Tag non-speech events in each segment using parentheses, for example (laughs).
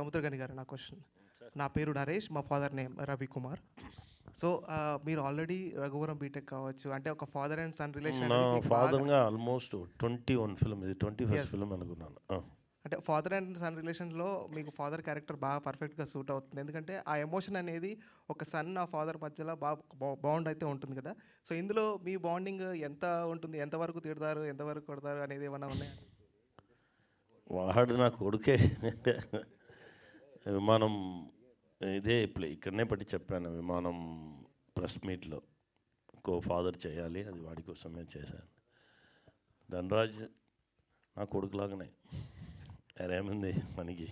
సముద్రగని గారు నా క్వశ్చన్ నా పేరు నరేష్ మా father name Ravi Kumar so మీరు ఆల్రెడీ రఘువరం బీటెక్ కావచ్చు అంటే ఒక ఫాదర్ అండ్ సన్ రిలేషన్ నా ఫాదర్గా ఆల్మోస్ట్ ట్వంటీ వన్ ఫిల్మ్ ఇది ట్వంటీ ఫస్ట్. ఫిల్మ్ అనుకున్నాను. అంటే ఫాదర్ అండ్ సన్ రిలేషన్లో మీకు ఫాదర్ క్యారెక్టర్ బాగా పర్ఫెక్ట్గా సూట్ అవుతుంది. ఎందుకంటే ఆ ఎమోషన్ అనేది ఒక సన్ ఆ ఫాదర్ మధ్యలో బాగా బాండ్ అయితే ఉంటుంది కదా. సో ఇందులో మీ బాండింగ్ ఎంత ఉంటుంది? ఎంతవరకు తిడతారు ఎంతవరకు కొడతారు? అనేది ఏమైనా ఉన్నాయా? వాడు నా కొడుకే. విమానం ఇదే ప్లే ఇక్కడనే పట్టి చెప్పాను విమానం ప్రెస్ మీట్లో. కో ఫాదర్ చేయాలి అది వాడి కోసమే చేశాను. ధనరాజ్ నా కొడుకులాగానే ఏముంది మనకి.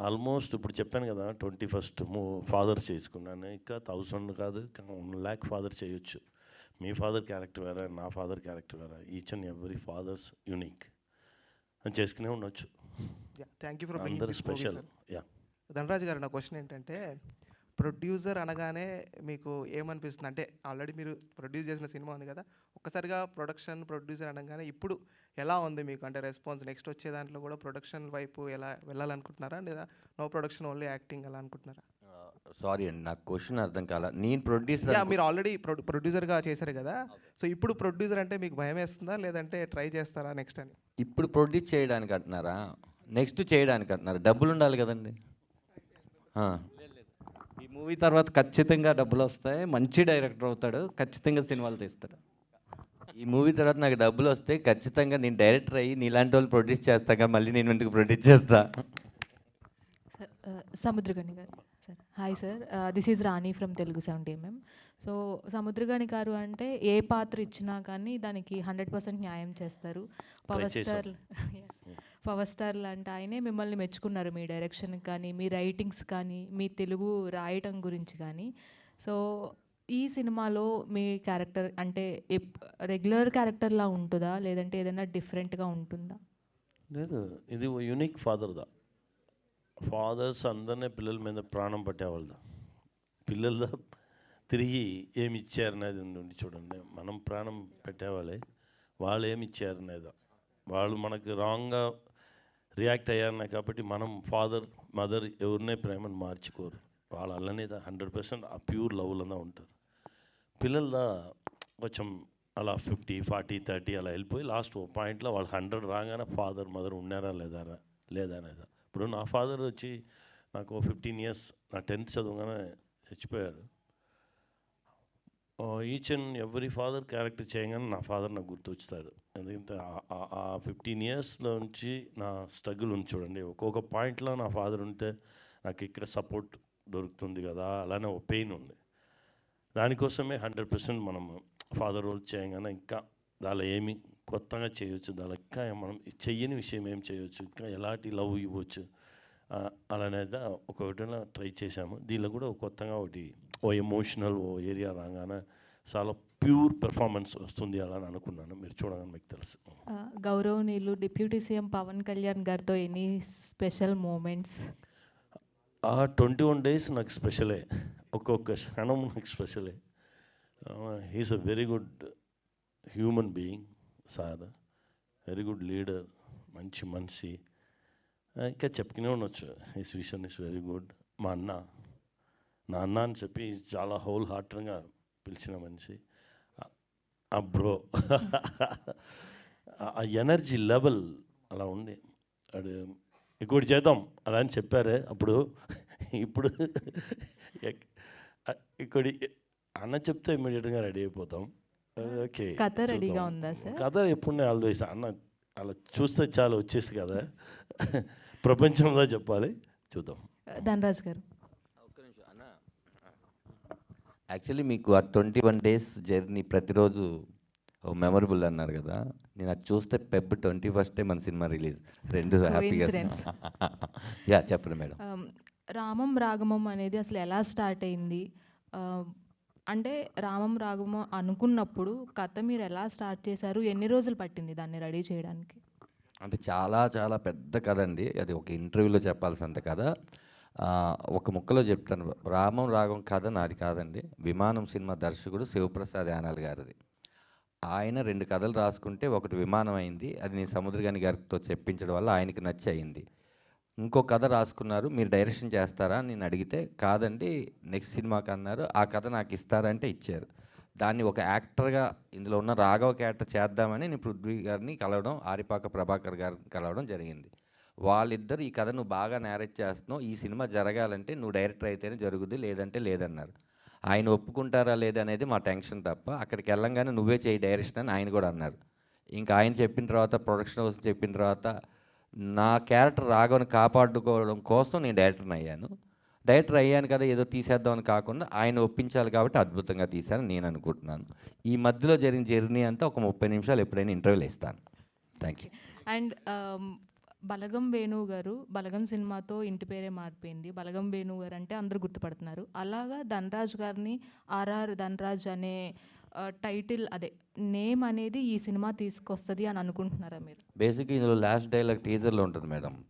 ఆల్మోస్ట్ ఇప్పుడు చెప్పాను కదా ట్వంటీ ఫస్ట్ మూ ఫాదర్ చేసుకున్నాను. ఇంకా థౌసండ్ కాదు వన్ ల్యాక్ ఫాదర్ చేయొచ్చు. మీ ఫాదర్ క్యారెక్టర్ వేరే నా ఫాదర్ క్యారెక్టర్ వేరే. Each and every father's unique. అని చేసుకునే ఉండొచ్చు. థ్యాంక్ యూ ఫర్ అందరు స్పెషల్ యా ధనరాజ్ గారు నా క్వశ్చన్ ఏంటంటే ప్రొడ్యూసర్ అనగానే మీకు ఏమనిపిస్తుంది? అంటే ఆల్రెడీ మీరు ప్రొడ్యూస్ చేసిన సినిమా ఉంది కదా ఒక్కసారిగా ప్రొడక్షన్ ప్రొడ్యూసర్ అనగానే ఇప్పుడు ఎలా ఉంది మీకు? అంటే రెస్పాన్స్ నెక్స్ట్ వచ్చే దాంట్లో కూడా ప్రొడక్షన్ వైపు ఎలా వెళ్ళాలనుకుంటున్నారా? లేదా నో ప్రొడక్షన్ ఓన్లీ యాక్టింగ్ అలా అనుకుంటున్నారా? సారీ అండి నాకు క్వశ్చన్ అర్థం కాల నేను ప్రొడ్యూసర్ యా మీరు ఆల్రెడీ ప్రొడ్యూసర్గా చేశారు కదా సో ఇప్పుడు ప్రొడ్యూసర్ అంటే మీకు భయం వేస్తుందా? లేదంటే ట్రై చేస్తారా నెక్స్ట్ అని? ఇప్పుడు ప్రొడ్యూస్ చేయడానికి అంటున్నారా? నెక్స్ట్ చేయడానికి అంటున్నారా. డబ్బులు ఉండాలి కదండి. ఈ మూవీ తర్వాత ఖచ్చితంగా డబ్బులు వస్తాయి. మంచి డైరెక్టర్ అవుతాడు. ఖచ్చితంగా సినిమాలు తీస్తాడు. ఈ మూవీ తర్వాత నాకు డబ్బులు వస్తే ఖచ్చితంగా నేను డైరెక్టర్ అయ్యి నీలాంటి వాళ్ళు ప్రొడ్యూస్ చేస్తాగా మళ్ళీ నేను ఎందుకు ప్రొడ్యూస్ చేస్తా? Sir Samuthirakani garu. Sir. Hi sir. This is Rani from Telugu seventy MM so Samuthirakani garu అంటే ఏ పాత్ర ఇచ్చినా కానీ దానికి హండ్రెడ్ పర్సెంట్ న్యాయం చేస్తారు. పవర్. స్టార్ (laughs) పవర్ స్టార్ లాంటి ఆయనే మిమ్మల్ని మెచ్చుకున్నారు మీ డైరెక్షన్ కానీ మీ రైటింగ్స్ కానీ మీ తెలుగు రాయటం గురించి కానీ. సో ఈ సినిమాలో మీ క్యారెక్టర్ అంటే రెగ్యులర్ క్యారెక్టర్లా ఉంటుందా? లేదంటే ఏదైనా డిఫరెంట్గా ఉంటుందా? లేదు. ఇది యూనిక్ ఫాదర్దా? ఫాదర్స్ అందరినీ పిల్లల మీద ప్రాణం పట్టేవాళ్ళు పిల్లల తిరిగి ఏమి ఇచ్చారనేది ఉండి చూడండి. మనం ప్రాణం పెట్టేవాళ్ళే. వాళ్ళు ఏమి ఇచ్చారనేది వాళ్ళు మనకు రాంగ్గా రియాక్ట్ అయ్యారనే కాబట్టి మనం ఫాదర్ మదర్ ఎవరినే ప్రేమను మార్చుకోరు. వాళ్ళు అలానే హండ్రెడ్ పర్సెంట్ ఆ ప్యూర్ లవ్లోనే ఉంటారు. పిల్లలదా? కొంచెం అలా ఫిఫ్టీ ఫార్టీ థర్టీ అలా వెళ్ళిపోయి లాస్ట్ ఓ పాయింట్లో వాళ్ళు హండ్రెడ్ రాగానే ఫాదర్ మదర్ ఉన్నారా లేదా లేదా అనేది ఇప్పుడు నా ఫాదర్ వచ్చి నాకు ఫిఫ్టీన్ ఇయర్స్ నా టెన్త్ చదవగానే చచ్చిపోయారు each and every father character చేయగానే నా ఫాదర్ నాకు గుర్తొచ్చుతాడు. ఎందుకంటే ఆ- ఫిఫ్టీన్ ఇయర్స్లో నుంచి నా స్ట్రగుల్ ఉంది చూడండి. ఒక్కొక్క పాయింట్లో నా ఫాదర్ ఉంటే నాకు ఇక్కడ సపోర్ట్ దొరుకుతుంది కదా అలానే ఒక పెయిన్ ఉంది. దానికోసమే హండ్రెడ్ పర్సెంట్ మనం ఫాదర్ రోల్ చేయగానే ఇంకా దానిలో ఏమి కొత్తగా చేయొచ్చు. దానిలో ఇంకా మనం చెయ్యని విషయం ఏం చేయొచ్చు? ఇంకా ఎలాంటి లవ్ ఇవ్వచ్చు? అలానేది ఒకటి ట్రై చేశాము. దీనిలో కూడా కొత్తగా ఒకటి ఓ ఎమోషనల్ ఓ ఏరియా రాగానే చాలా ప్యూర్ పెర్ఫార్మెన్స్ వస్తుంది అలా అని అనుకున్నాను. మీరు చూడగానే మీకు తెలుసు. గౌరవనీయులు డిప్యూటీ సీఎం పవన్ కళ్యాణ్ గారితో ఎనీ స్పెషల్ మూమెంట్స్? ఆ ట్వంటీ వన్ డేస్ నాకు స్పెషలే. ఒక్కొక్క క్షణం నాకు స్పెషలే. He's a very good human being. Sir. Very good leader మంచి మనిషి. ఇంకా చెప్పుకునే ఉండొచ్చు. His vision is very good మా అన్న నా అన్న అని చెప్పి చాలా హోల్ హార్టెడ్గా పిలిచిన మనిషి. ఆ- బ్రో ఆ ఎనర్జీ లెవెల్ (laughs) అలా ఉంది అది ఇంకోటి చేద్దాం అలా అని చెప్పారే. అప్పుడు ఇప్పుడు ఎక్- అన్న చెప్తే ఇమీడియట్గా రెడీ అయిపోతాం. ఓకే. కథ రెడీగా. ఉందా సార్? కథ ఎప్పుడునే ఆల్వేస్ అన్న అలా చూస్తే చాలా వచ్చేసి కదా. ప్రపంచంలో చెప్పాలి. చూద్దాం. ధనరాజ్ గారు. ఒక్క నిమిషం. అన్న యాక్చువల్లీ మీకు ఆ ట్వంటీ వన్ డేస్ జర్నీ ప్రతిరోజు మెమరబుల్ అన్నారు కదా. నేను అది చూస్తే పెబ్ ట్వంటీ ఫస్టే మన సినిమా రిలీజ్. రెండు హ్యాపీగా. (laughs) యా చెప్పండి మేడం. రామం రాగమం అనేది అసలు ఎలా స్టార్ట్ అయింది? అంటే రామం రాగము అనుకున్నప్పుడు కథ మీరు ఎలా స్టార్ట్ చేశారు? ఎన్ని రోజులు పట్టింది దాన్ని రెడీ చేయడానికి? అంటే చాలా చాలా పెద్ద కథ అండి. అది ఒక ఇంటర్వ్యూలో చెప్పాల్సినంత కథ. ఒక ముక్కలో చెప్తాను. రామం రాగం కథ నాది కాదండి. విమానం సినిమా దర్శకుడు శివప్రసాద్ యానాల్ గారిది. ఆయన రెండు కథలు రాసుకుంటే ఒకటి విమానం అయింది. అది నేను సముద్రగాని గారితో చెప్పించడం వల్ల ఆయనకి నచ్చి అయింది. ఇంకో కథ రాసుకున్నారు. మీరు డైరెక్షన్ చేస్తారా నేను అడిగితే కాదండి నెక్స్ట్ సినిమాకి అన్నారు. ఆ కథ నాకు ఇస్తారంటే ఇచ్చారు. దాన్ని ఒక యాక్టర్గా ఇందులో ఉన్న రాఘవ క్యారెక్టర్ చేద్దామని నేను పృథ్వీ గారిని కలవడం ఆరిపాక ప్రభాకర్ గారిని కలవడం జరిగింది. వాళ్ళిద్దరు ఈ కథ నువ్వు బాగా నేరేట్ చేస్తున్నావు. ఈ సినిమా జరగాలంటే నువ్వు డైరెక్టర్ అయితేనే జరుగుద్ది లేదంటే లేదన్నారు. ఆయన ఒప్పుకుంటారా లేదనేది మా టెన్షన్ తప్ప అక్కడికి వెళ్ళంగానే నువ్వే చేయి డైరెక్షన్ అని ఆయన కూడా అన్నారు. ఇంకా ఆయన చెప్పిన తర్వాత ప్రొడక్షన్ హౌస్ చెప్పిన తర్వాత నా క్యారెక్టర్ రాఘవని కాపాడుకోవడం కోసం నేను డైరెక్టర్ని అయ్యాను. డైరెక్టర్ అయ్యాను కదా ఏదో తీసేద్దామని కాకుండా ఆయన ఒప్పించాలి కాబట్టి అద్భుతంగా తీశాను నేను అనుకుంటున్నాను. ఈ మధ్యలో జరిగిన జర్నీ అంతా ఒక ముప్పై నిమిషాలు ఎప్పుడైనా ఇంటర్వ్యూలు ఇస్తాను. Thank you and Balagam Venu garu Balagam సినిమాతో ఇంటి పేరే మారిపోయింది. బలగం వేణు గారు అంటే అందరూ గుర్తుపడుతున్నారు. అలాగా ధనరాజ్ గారిని ఆర్ఆర్ ధనరాజ్ అనే టైటిల్ అదే నేమ్ అనేది ఈ సినిమా తీసుకొస్తుంది అని అనుకుంటున్నారా మీరు? బేసిక్గా ఇందులో లాస్ట్ డైలాగ్ టీజర్లో ఉంటుంది మేడం.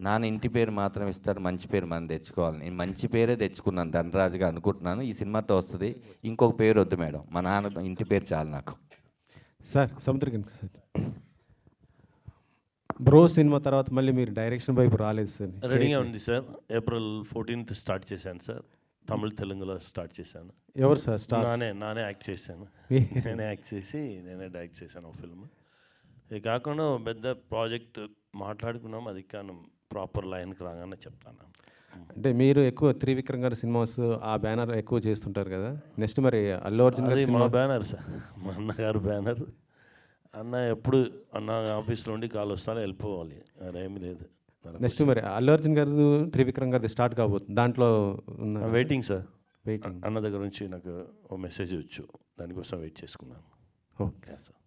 నాన్న ఇంటి పేరు మాత్రం ఇస్తారు మంచి పేరు మనం తెచ్చుకోవాలి. నేను మంచి పేరే తెచ్చుకున్నాను ధనరాజుగా అనుకుంటున్నాను. ఈ సినిమాతో వస్తుంది. ఇంకొక పేరు వద్దు మేడం. మా నాన్న ఇంటి పేరు చాలు నాకు. Sir Samuthirakani sir. Bro cinema తర్వాత మళ్ళీ మీరు డైరెక్షన్ వైపు రాలేదు సార్. రెడీగా ఉంది సార్. ఏప్రిల్ ఫోర్టీన్త్ స్టార్ట్ చేశాను సార్. తమిళ తెలుగులో స్టార్ట్ చేశాను. ఎవరు సార్? స్టార్ నానే నానే యాక్ట్ చేశాను. నేనే యాక్ట్ చేసి నేనే డైరెక్ట్ చేశాను ఒక ఫిల్మ్. ఇది కాకుండా పెద్ద ప్రాజెక్ట్ మాట్లాడుకున్నాం అది కానీ ప్రాపర్ లైన్కి రాగానే చెప్తాను. అంటే మీరు ఎక్కువ త్రివిక్రమ్ గారి సినిమాస్ ఆ బ్యానర్ ఎక్కువ చేస్తుంటారు కదా. నెక్స్ట్ మరి అల్లు అర్జున్ గారి అది మా బ్యానర్ సార్. మా అన్నగారు బ్యానర్. అన్న ఎప్పుడు అన్న ఆఫీస్లో ఉండి కాల్ వస్తానే వెళ్ళిపోవాలి. అదేమీ లేదు. నెక్స్ట్ మరి అల్లు అర్జున్ గారు త్రివిక్రమ్ గారిది స్టార్ట్ కాబోతుంది. దాంట్లో ఉన్న వెయిటింగ్ సార్ వెయిటింగ్ అన్న దగ్గర నుంచి నాకు ఓ మెసేజ్ వచ్చు. దానికోసం వెయిట్ చేసుకున్నాను. Okay sir